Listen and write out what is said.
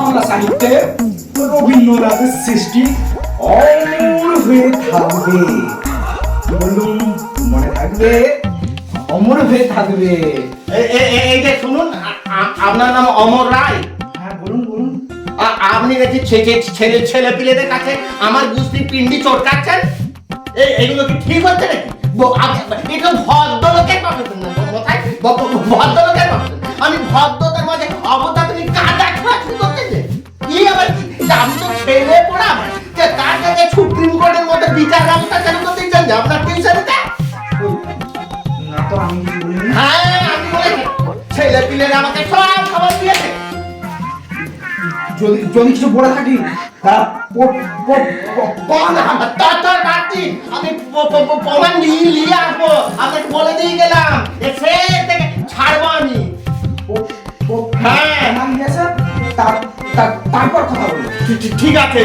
বাংলা সাহিত্যে রবীন্দ্রনাথের সৃষ্টি অমর হয়ে থাকবে। বললুম মনে থাকবে? অমর হয়ে থাকবে। এই যে শুনুন আপনার নাম অমর রায়? হ্যাঁ বলুন বলুন। আপনি নাকি ছেলে ছেলে পিলেদের কাছে আমার গুস্তির পিন্ডি চটকাচ্ছেন? এই এগুলো কি ঠিক হচ্ছে নাকি? এটা ভদ্রলোকের না কোথায়? ভদ্রলোকের আমি ভদ্রতার মাঝে অবতা ছেলে পড়াম যে তার কাছে সুপ্রিম কোর্টের মধ্যে বিচার ব্যবস্থা চালু করতে চান যে আপনার টিউশনিতে না তো আমি হ্যাঁ আমি বলেছি। ছেলে পিলেরা আমাকে সব খবর দিয়েছে। যদি যদি কিছু বলে থাকি তারা কোন আমি প্রমাণ নিয়ে আসব। আপনাকে বলে দিয়ে গেলাম ছাড়বো আমি। হ্যাঁ। তারপর কথা ঠিক আছে।